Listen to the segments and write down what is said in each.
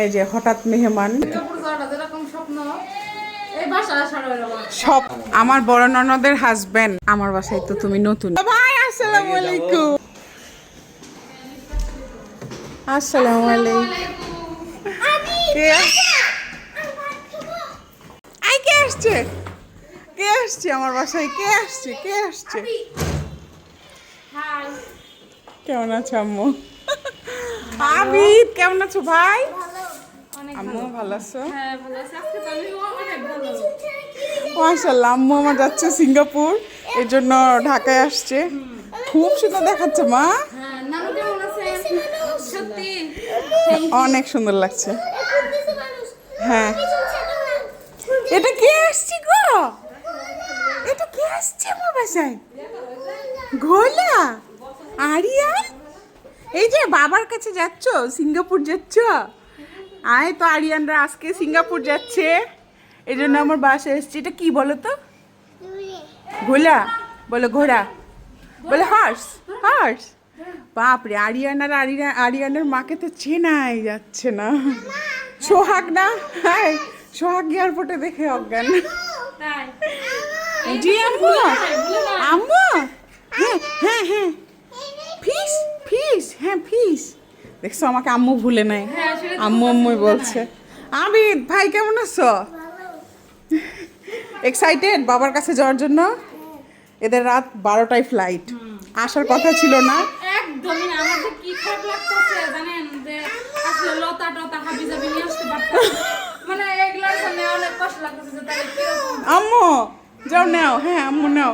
এই যে হঠাৎ মেহমান। সব আমার বড় ননদের হাজবেন্ড আমার বাসায় তো তুমি নতুন। ভাই আসসালামু আলাইকুম। আসসালামু আলাইকুম। কে আই কে আসছে? কে আসছে আমার বাসায়? কে আসছে? কে আসছে? কেমন আছো আম্মু? আবিদ কেমন আছো ভাই? আম্মু ভালো। আছো? হ্যাঁ মাশাল্লাহ আম্মু আমার যাচ্ছে সিঙ্গাপুর এর জন্য ঢাকায় আসছে। খুব সুন্দর দেখাচ্ছে মা। হ্যাঁ নানু কেমন আছেন সত্যি। অনেক সুন্দর লাগছে। হ্যাঁ। এটা কে আসছে গো? এটা কে আসছে আমার বাসায়? ঘোলা? আরিয়ান এই যে বাবার কাছে যাচ্ছ সিঙ্গাপুর যাচ্ছ? আয় তো আরিয়ানরা আজকে সিঙ্গাপুর যাচ্ছে। এই জন্য আমার বাসায় এসছে। এটা কি বলো তো? ঘোলা বলো ঘোড়া। বলে হার্স হার্স বাপরে আরিয়ানার আরিয়া আরিয়ানের মাকে তো চেনাই যাচ্ছে না। সোহাগ না? হ্যাঁ সোহাগ এয়ারপোর্টে দেখে অজ্ঞান। তাই। জি আম্মু। আম্মু? হ্যাঁ হ্যাঁ হ্যাঁ। ফিস ফিস হ্যাঁ ফিস। দেখছ আমাকে আম্মু ভুলে নাই। হ্যাঁ, আম্মু আম্মুই বলছে। আবিদ ভাই কেমন আছো? এক্সাইটেড বাবার কাছে যাওয়ার জন্য? এদের রাত বারোটায় ফ্লাইট আসার কথা ছিল না। একদমই না আমার কি খারাপ লাগতেছে জানেন যে আসলে লতা টতা হাবি যাবি নিয়ে আসতে পারতাম। মানে অনেক কষ্ট লাগতেছে আম্মু যাও নাও। হ্যাঁ আম্মু নাও।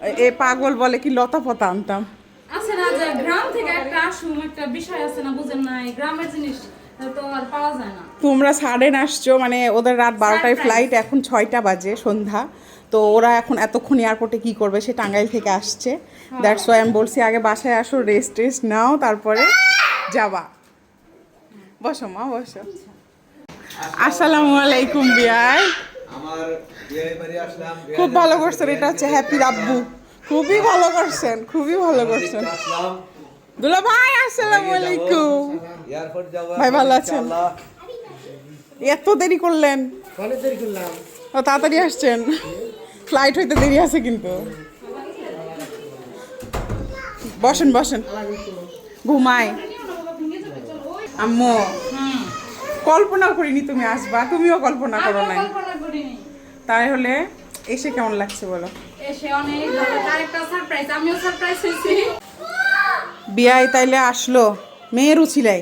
এ- এ পাগল বলে কি লতা পতা আনতাম। আছে না যে গ্রাম থেকে একটা আসুম একটা বিষয় আছে না বুঝেন না গ্রামের জিনিস তো আর পাওয়া যায় না। তোমরা সাডেন আসছো মানে ওদের রাত বারোটায় ফ্লাইট এখন ছয়টা বাজে সন্ধ্যা। তো ওরা এখন এতক্ষণ এয়ারপোর্টে কি করবে সে টাঙ্গাইল থেকে আসছে। দ্যাটস ওয়াই আমি বলছি আগে বাসায় আসো রেস্ট টেস্ট নাও তারপরে যাবা। বসো মা বসো। আসসালামু আলাইকুম বিয়াই। আমার বিয়ে বাড়ি আসলাম খুব ভালো করছেন এটা হচ্ছে হ্যাপি রাব্বু খুবই ভালো করছেন খুবই ভালো করছেন। দুলা ভাই আসসালামু আলাইকুম। ভাই ভালো আছেন? এত দেরি করলেন? ও তাড়াতাড়ি আসছেন। ফ্লাইট হইতে দেরি আছে কিন্তু। বসেন বসেন। ঘুমাই। আম্মু কল্পনা করিনি তুমি আসবা। তুমিও কল্পনা করো নাই। তাই হলে এসে কেমন লাগছে বলো? এসে অনেক ভালো। আরেকটা সারপ্রাইজ আমিও সারপ্রাইজ হয়েছি। বিয়াই তাইলে আসলো। মেয়ের উছিলাই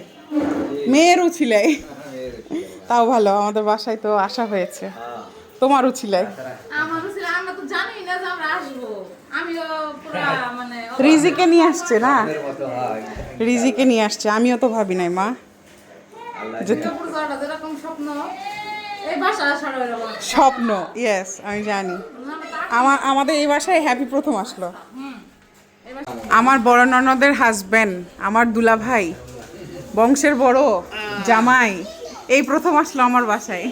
মেয়ের উছিলাই তাও ভালো আমাদের বাসায় তো আসা হয়েছে। তোমার উছিলাই আমারও ছিল আমরা তো জানি না যে আমরা আসব। আমিও পুরা মানে রিজিকে নিয়ে আসছে না? রিজিকে নিয়ে আসছে আমিও তো ভাবি নাই মা। স্বপ্ন ইয়েস আমি জানি। আমার, আমাদের এই বাসায় হ্যাপি প্রথম আসলো। আমার বড় ননদের হাজবেন্ড আমার দুলা ভাই বংশের বড় জামাই, এই প্রথম আসলো আমার বাসায়।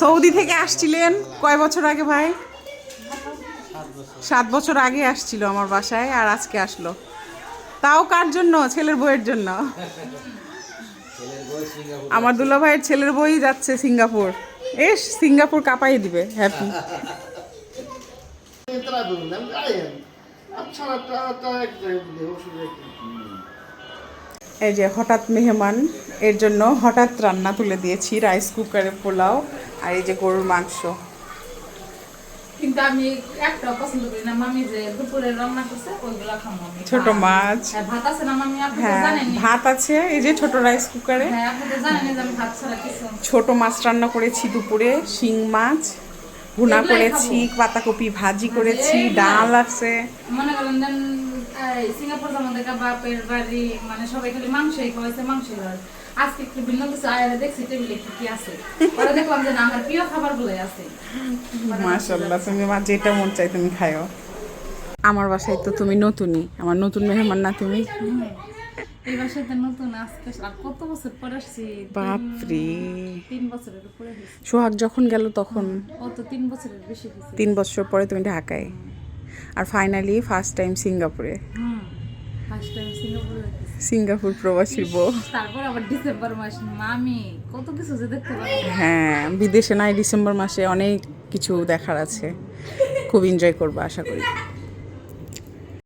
সৌদি থেকে আসছিলেন কয় বছর আগে ভাই? সাত বছর আগে আসছিল আমার বাসায় আর আজকে আসলো। তাও কার জন্য? ছেলের বইয়ের জন্য। আমার দুলা ভাইয়ের ছেলের বই যাচ্ছে সিঙ্গাপুর। এস, সিঙ্গাপুর কাঁপাই দিবে হ্যাপি তারা বলুন আমি আইন আচ্ছা এই যে হঠাৎ মেহমান এর জন্য হঠাৎ রান্না তুলে দিয়েছি রাইস কুকারে পোলাও আর এই যে গরুর মাংস। কিন্তু আমি একটা পছন্দ করি না। মামি যে দুপুরে রান্না করছে ওইগুলা খাব আমি। ছোট মাছ। ভাত আছে না মামি? আপনি হ্যাঁ জানেন ভাত আছে এই যে ছোট রাইস কুকারে হ্যাঁ আপনি তো জানেন যে আমি ভাত ছাড়া কিছু ছোট মাছ রান্না করেছি দুপুরে শিং মাছ। ভুনা করেছি পাতাকপি ভাজি করেছি ডাল আছে। মনে করেন সিঙ্গাপুর বাপের বাড়ি মানে সবাই খালি মাংসই খাওয়াইছে মাংসই আজকে একটু ভিন্ন কিছু আয়ারে দেখছি টেবিলে কি কি আছে। পরে দেখলাম যে আমার প্রিয় খাবার আছে। মাশাল্লাহ তুমি মা যেটা মন চাই তুমি খাও আমার বাসায় তো তুমি নতুনই আমার নতুন মেহমান না তুমি? এই বাসাতে নতুন আজকে কত বছর পর আসছি? বাপরে। তিন বছরের উপরে হয়েছে। সোহাগ যখন গেল তখন ও তো তিন বছরের বেশি তিন বছর পরে তুমি ঢাকায়। আর ফাইনালি ফার্স্ট টাইম সিঙ্গাপুরে। ফার্স্ট টাইম সিঙ্গাপুরে সিঙ্গাপুর প্রবাসীর বউ। তারপর আবার ডিসেম্বর মাস। মামি কত কিছু যে দেখতে পারি হ্যাঁ বিদেশে নাই ডিসেম্বর মাসে অনেক কিছু দেখার আছে। খুব এনজয় করব আশা করি।